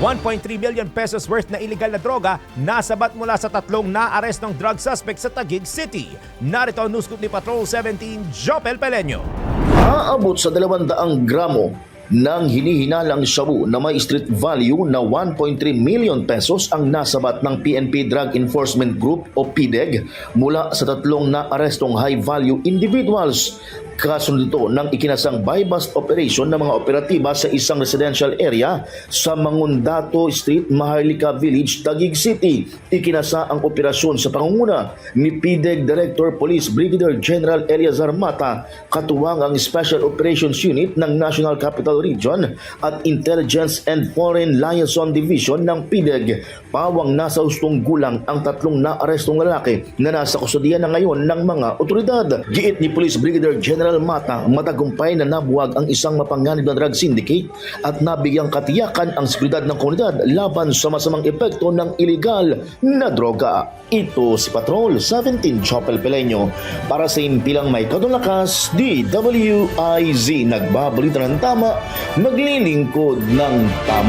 1.3 million pesos worth na illegal na droga nasabat mula sa tatlong naarestong drug suspect sa Taguig City. Narito ang news ni Patrol 17, Jopel Pelenyo. Aabot sa 200 gramo ng hinihinalang shabu na may street value na 1.3 million pesos ang nasabat ng PNP Drug Enforcement Group o PDEG mula sa tatlong naarestong high-value individuals. Kasunod ito ng ikinasang buy-bust operation ng mga operatiba sa isang residential area sa Mangundato Street, Maharlika Village, Taguig City. Ikinasa ang operasyon sa pangunguna ni PDEG Director Police Brigadier General Eliazar Mata, katuwang ang Special Operations Unit ng National Capital Region at Intelligence and Foreign Liaison Division ng PDEG. Pawang nasa hustong gulang ang tatlong naarestong lalaki na nasa kustudiya na ngayon ng mga otoridad. Giit ni Police Brigadier General Mata, matagumpay na nabuwag ang isang mapanganib na drug syndicate at nabigyang katiyakan ang seguridad ng komunidad laban sa masamang epekto ng iligal na droga. Ito si Patrol 17 Chopel Peleño para sa impilang may kadulakas DWIZ nagbabalita ng tama, maglilingkod ng tama.